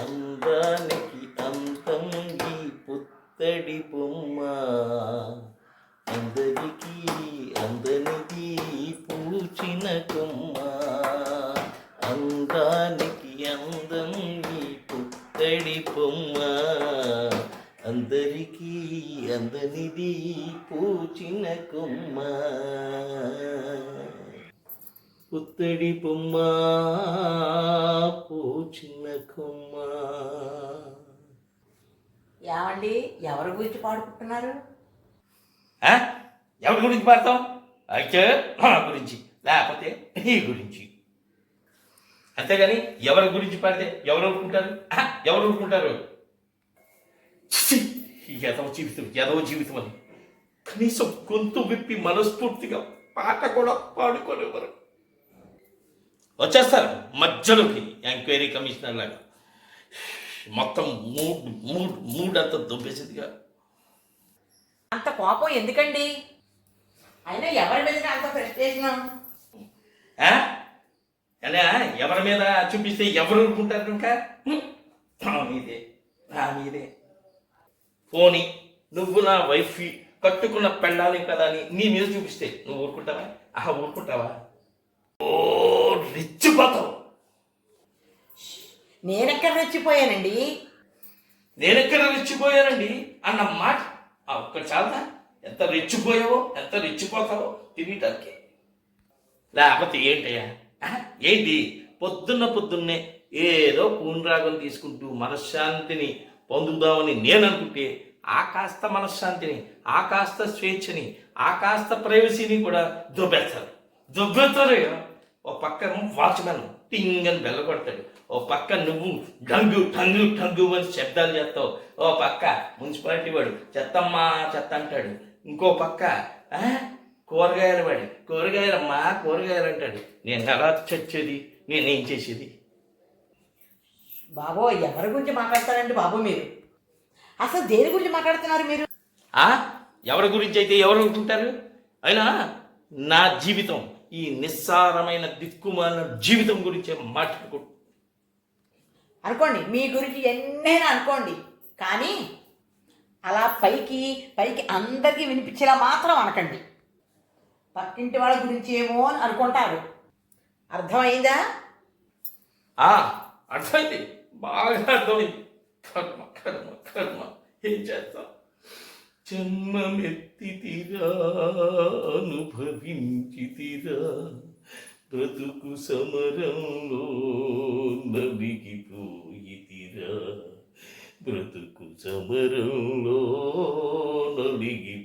అందానికి అంతం ఈ పుత్తడి బొమ్మ. అందరికి అందనిది పూచిన కొమ్మ. అందానికి అందం ఈ పుత్తడి బొమ్మ. అందరికీ అందనిది పూచిన కొమ్మ. పుత్తడి బొమ్మ పూచిన కొమ్మ. ఏమండి ఎవరి గురించి పాడుకుంటున్నారు? ఆ? ఎవరి గురించి పాడతాం? అయితే మన గురించి లేకపోతే నీ గురించి. అంతేగాని ఎవరి గురించి పాడితే ఎవరు ఊరుకుంటారు ఆ? ఎవరు! ఈ ఎదవ జీవితం ఎదవ జీవితం అని. కనీసం గొంతు విప్పి మనస్ఫూర్తిగా పాట కూడా పాడుకోలేవారు వచ్చేస్తారు. మధ్యలోకి ఎంక్వైరీ కమిషనర్ లాగా. మొత్తం మూడ్ మూడ్ మూడ్ అంతా దుబ్బేసిందిగా. అంత కోపం ఎందుకండి? అయినా ఎవరి మీద అంత ఫ్రస్ట్రేషన్? అలా ఎవరి మీద చూపిస్తే ఎవరు ఊరుకుంటారు ఇంకా? మీదే నా మీదే. పోనీ నువ్వు నా వైఫ్ కట్టుకున్న పెళ్ళాలి కదా అని నీ మీద చూపిస్తే నువ్వు ఊరుకుంటావా? ఆ ఊరుకుంటావా? రెచ్చిపోతావు. నేనెక్కడ రెచ్చిపోయానండి? నేనెక్కడ రెచ్చిపోయానండి? అన్న మాట ఆ ఒక్కటి చాలదా? ఎంత రెచ్చిపోయావో ఎంత రెచ్చిపోతావో తినేటానికి లేకపోతే ఏంటయ్యా? ఏంటి? పొద్దున్న పొద్దున్నే ఏదో పూనరాగం తీసుకుంటూ మనశ్శాంతిని పొందుదామని నేను అనుకుంటే ఆ కాస్త మనశ్శాంతిని ఆ కాస్త స్వేచ్ఛని ఆ కాస్త ప్రైవసీని కూడా దుబ్బేస్తారు. దుబ్బేస్తారు ఓ పక్క వాచ్మెన్ టింగ్ అని బెల్ల కొడతాడు ఓ పక్క నువ్వు డంగు టంగు టంగు అని శబ్దాలు చేస్తావు. ఓ పక్క మున్సిపాలిటీ వాడు చెత్తమ్మా చెత్త అంటాడు. ఇంకో పక్క కూరగాయలు వాడి కూరగాయలమ్మా కూరగాయలు అంటాడు. నేను ఎలా చచ్చేది? నేనేం చేసేది? బాబో ఎవరి గురించి మాట్లాడతారండి బాబు మీరు? అసలు దేని గురించి మాట్లాడుతున్నారు మీరు? ఆ? ఎవరి గురించి అయితే ఎవరు అనుకుంటారు? అయినా నా జీవితం ఈ నిస్సారమైన దిక్కుమాలిన జీవితం గురించే మాట్లాడుకో అనుకోండి మీ గురించి ఎన్నైనా అనుకోండి కానీ అలా పైకి పైకి అందరికీ వినిపించేలా మాత్రం అనకండి. పక్కింటి వాళ్ళ గురించి ఏమో అని అనుకుంటారు. అర్థమైందా? ఆ అర్థమైంది. బాగా అర్థమైంది. కర్మ కర్మ కర్మ. ఏం చేస్తాం? జన్మమెత్తితిరా అనుభవించితిరా బ్రతుకు సమరంలో నలిగిపోయితిరా. బ్రతుకు సమరంలో నలిగి